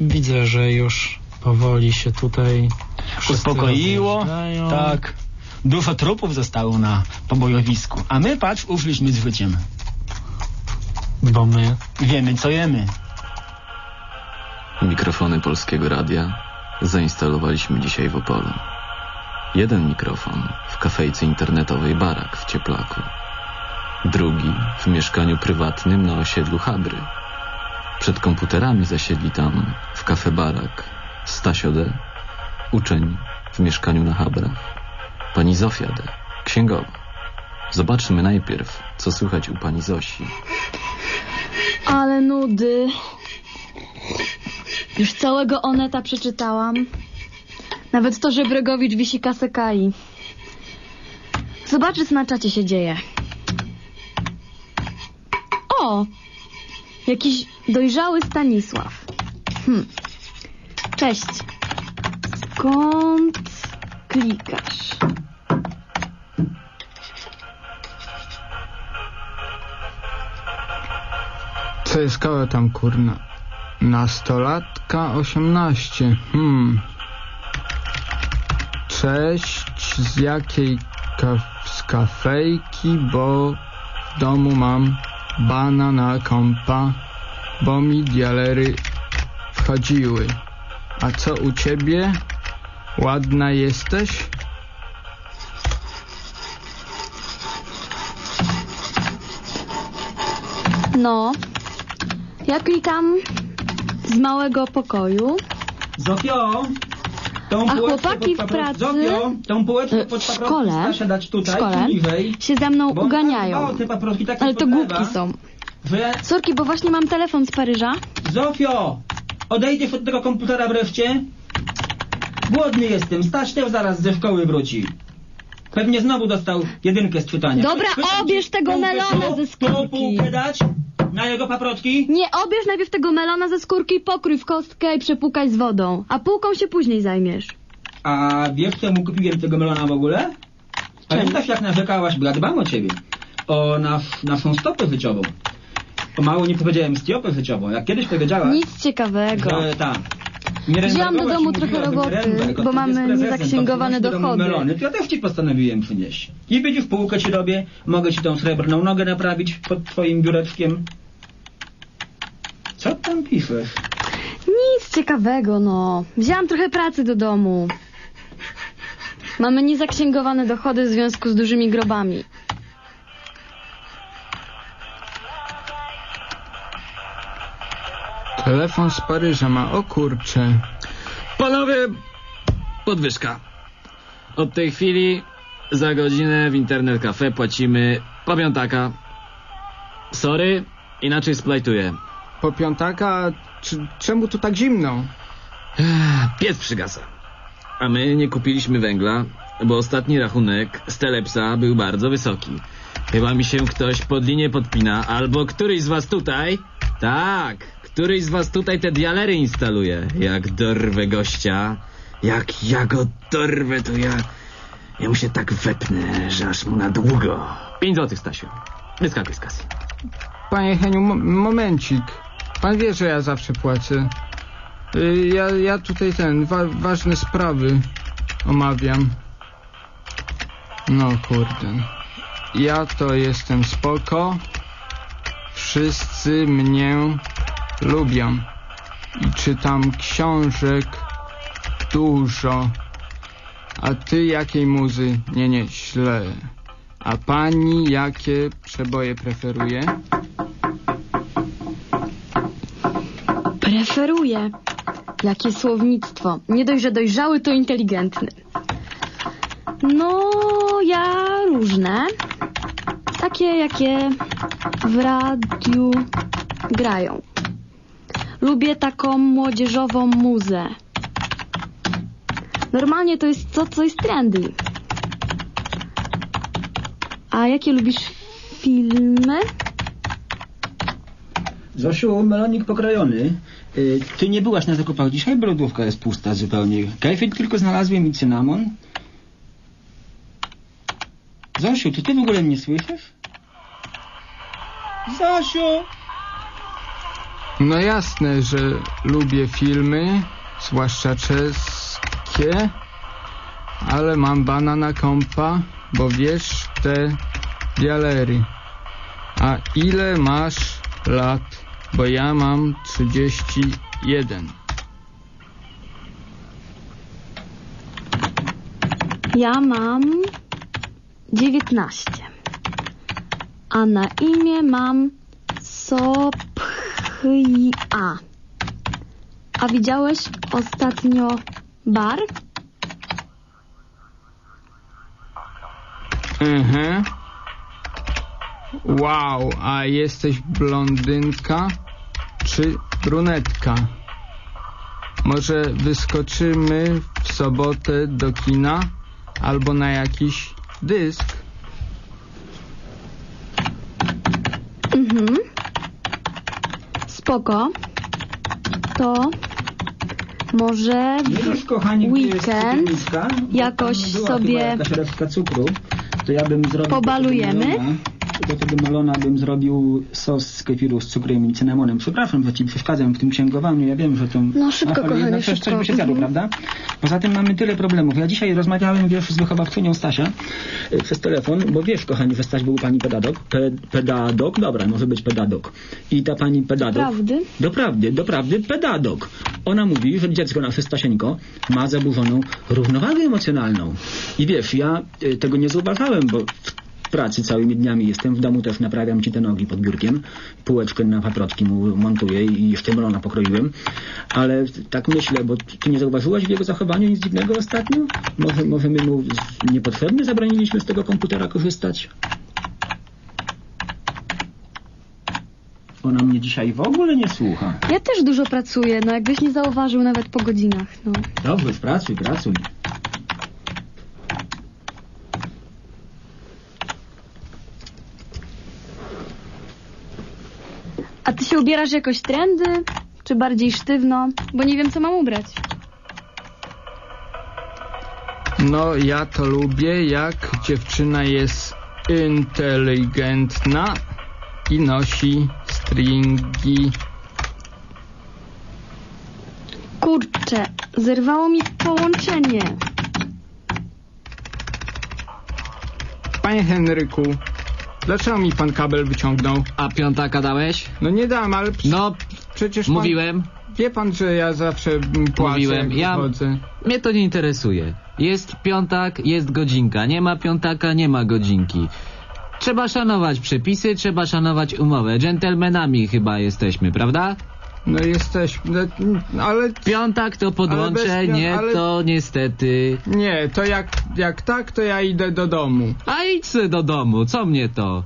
Widzę, że już powoli się tutaj Uspokoiło, tak. Dużo trupów zostało na pobojowisku, a my, patrz, uszliśmy z życiem. Bo my Wiemy, co jemy. Mikrofony Polskiego Radia zainstalowaliśmy dzisiaj w Opolu. Jeden mikrofon w kafejce internetowej Barak w Cieplaku. Drugi w mieszkaniu prywatnym na osiedlu Habry. Przed komputerami zasiedli tam w kafe Barak Stasio uczeń w mieszkaniu na Habrach, pani Zofia D., księgowa. Zobaczmy najpierw, co słychać u pani Zosi. Ale nudy. Już całego Oneta przeczytałam. Nawet to, że Bregowicz wisi kasę Kai. Zobaczy, co na czacie się dzieje. O! Jakiś dojrzały Stanisław. Hm. Cześć. Skąd klikasz? Co jest koło tam, kurna? Nastolatka 18. Hmm. Cześć, z jakiej kaf z kafejki, bo w domu mam bana na kompa, bo mi dialery wchodziły. A co u ciebie? Ładna jesteś? No. Ja klikam z małego pokoju. Zofio, tą A chłopaki w pracy? Zofio, tą półeczkę pod w paprotki szkole? Stasia dać W tutaj, szkole tu niżej. się ze mną uganiają. o te paprotki takie Ale to głupki są. Że... Sorki, bo właśnie mam telefon z Paryża. Zofio, odejdziesz od tego komputera wreszcie? Głodny jestem, Staś też zaraz ze szkoły wróci. Pewnie znowu dostał jedynkę z czytania. Dobra, obierz tego melona ze skórki. półkę dać na jego paprotki. Nie, obierz najpierw tego melona ze skórki, pokrój w kostkę i przepłukaj z wodą. A półką się później zajmiesz. A wiesz czemu kupiłem tego melona w ogóle? Pamiętasz jak narzekałaś, bo ja dbam o ciebie, o nasz, naszą stopę życiową. Pomału nie powiedziałem stopę życiową. Jak kiedyś powiedziałaś, Nic ciekawego. że tak. Wzięłam do domu trochę roboty, bo mamy niezaksięgowane dochody. Melony, to ja też ci postanowiłem przynieść. I widzisz, półkę ci robię, mogę ci tą srebrną nogę naprawić pod twoim biureczkiem. Co tam piszesz? Nic ciekawego, no. Wzięłam trochę pracy do domu. Mamy niezaksięgowane dochody w związku z dużymi grobami. Telefon z Paryża ma, o kurcze. Panowie, podwyżka. Od tej chwili za godzinę w internet cafe płacimy po piątaka. Sorry, inaczej splajtuję. Po piątaka, czy, czemu tu tak zimno? Piec przygasa. A my nie kupiliśmy węgla, bo ostatni rachunek z Telepsa był bardzo wysoki. Chyba mi się ktoś pod linię podpina, albo któryś z was tutaj... Tak, któryś z was tutaj te dialery instaluje. Jak dorwę gościa, jak ja go dorwę, to ja... Ja mu się tak wepnę, że aż mu na długo. Pięć złotych, Stasiu. Wyskakuj z kasy. Panie Heniu, mo momencik. Pan wie, że ja zawsze płacę. Y, Ja, ja tutaj ten, wa ważne sprawy omawiam. No kurde. Ja to jestem spoko. Wszyscy mnie lubią. I czytam książek dużo. A ty jakiej muzy? Nie, nie, źle. A pani jakie przeboje preferuje? Preferuję. Jakie słownictwo. Nie dość, że dojrzały, to inteligentny. No, ja różne. Takie, jakie w radiu grają. Lubię taką młodzieżową muzę. Normalnie to jest to, co jest trendy. A jakie lubisz filmy? Zosiu, melonik pokrojony. Y, ty nie byłaś na zakupach dzisiaj, bo lodówka jest pusta zupełnie. Kefir tylko znalazłem i cynamon. Zosiu, czy ty w ogóle mnie słyszysz? Zosiu! No jasne, że lubię filmy, zwłaszcza czeskie, ale mam bana na kompa, bo wiesz te dialery. A ile masz lat? Bo ja mam 31. Ja mam 19. A na imię mam Sophia. A widziałeś ostatnio bar? Mhm. Wow, a jesteś blondynka czy brunetka? Może wyskoczymy w sobotę do kina albo na jakiś dysk? Mhm. Spoko. To może Nie wiesz, kochani, jest weekend cukiernicka? Bo jakoś tam była sobie chyba jakaś resztka cukru. To ja bym zrobił... Pobalujemy? Melona, do tego melona bym zrobił sos z kefiru z cukrem i cynamonem. Przepraszam, że ci przeszkadzam w tym księgowaniu. Ja wiem, że to... No, szybko, Ach, ale kochanie, jednak szybko. Coś by się zjadło, Mhm. prawda? Poza tym mamy tyle problemów. Ja dzisiaj rozmawiałem, wiesz, z wychowawczynią Stasia y, przez telefon, bo wiesz, kochani, że Staś był pani pedagog. Pe, pedagog, dobra, może być pedagog. I ta pani pedagog... Doprawdy? Doprawdy, doprawdy pedagog. Ona mówi, że dziecko nasze Stasieńko ma zaburzoną równowagę emocjonalną. I wiesz, ja y, tego nie zauważałem, bo w pracy całymi dniami jestem, w domu też naprawiam ci te nogi pod biurkiem, półeczkę na paprotki mu montuję i jeszcze melona pokroiłem, ale tak myślę, bo ty nie zauważyłaś w jego zachowaniu nic dziwnego ostatnio? Może, może my mu niepotrzebnie zabroniliśmy z tego komputera korzystać? Ona mnie dzisiaj w ogóle nie słucha. Ja też dużo pracuję, no jakbyś nie zauważył nawet po godzinach, no. Dobrze, pracuj, pracuj. A ty się ubierasz jakoś trendy? Czy bardziej sztywno? Bo nie wiem, co mam ubrać. No, ja to lubię, jak dziewczyna jest inteligentna i nosi stringi. Kurczę, zerwało mi połączenie. Panie Henryku, dlaczego mi pan kabel wyciągnął? A piątaka dałeś? No nie dam, ale przy- No, przecież pan, mówiłem. wie pan, że ja zawsze mm, płacę, Mówiłem, ja- wychodzę. Mnie to nie interesuje. Jest piątak, jest godzinka. Nie ma piątaka, nie ma godzinki. Trzeba szanować przepisy, trzeba szanować umowę. Dżentelmenami chyba jesteśmy, prawda? No jesteśmy, no, ale Piątak to Ale bez podłączenie, pią- ale- to niestety. nie, to jak, jak tak, to ja idę do domu. A idź se do domu, co mnie to?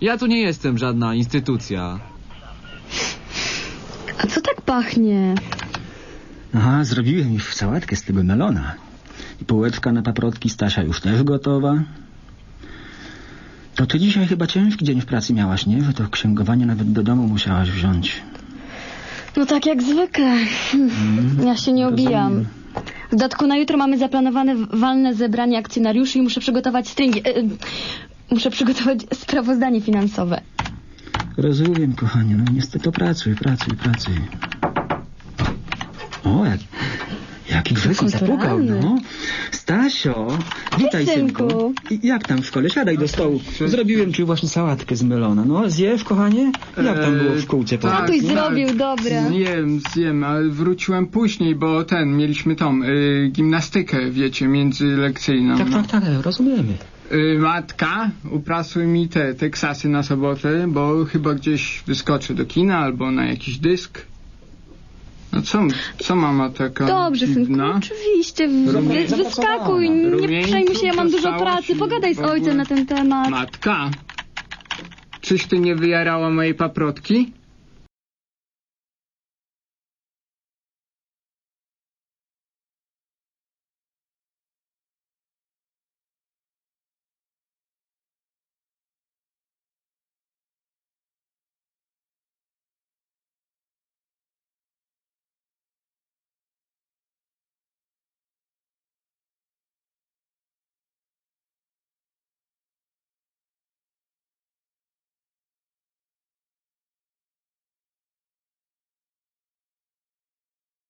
Ja tu nie jestem żadna instytucja. A co tak pachnie? Aha, zrobiłem już sałatkę z tego melona. I półeczka na paprotki Stasia już też gotowa. To ty dzisiaj chyba ciężki dzień w pracy miałaś, nie? Że to księgowanie nawet do domu musiałaś wziąć. No tak jak zwykle. Ja się nie obijam. W dodatku na jutro mamy zaplanowane walne zebranie akcjonariuszy i muszę przygotować stringi. e, e, Muszę przygotować sprawozdanie finansowe. Rozumiem, kochanie, no niestety pracuj, pracuj, pracuj. O, jak, Grzesiu zapukał, no. Stasio, witaj, synku. I jak tam w szkole? Siadaj do stołu. Zrobiłem ci właśnie sałatkę z melona. No, zjesz, kochanie? Jak tam było w szkółce? tak, Tatuś tak. zrobił, dobre. Zjem, zjem, ale wróciłem później, bo ten, mieliśmy tą y, gimnastykę, wiecie, międzylekcyjną. Tak, no. tak, tak, rozumiemy. Y, matka, uprasuj mi te teksasy na sobotę, bo chyba gdzieś wyskoczę do kina albo na jakiś dysk. No co, co mama taka Dobrze, synku, dziwna? oczywiście. w- wy- Wyskakuj, nie przejmuj się, ja mam dużo dostałaś pracy. i Pogadaj z w ogóle- ojcem na ten temat. Matka, czyś ty nie wyjarała mojej paprotki?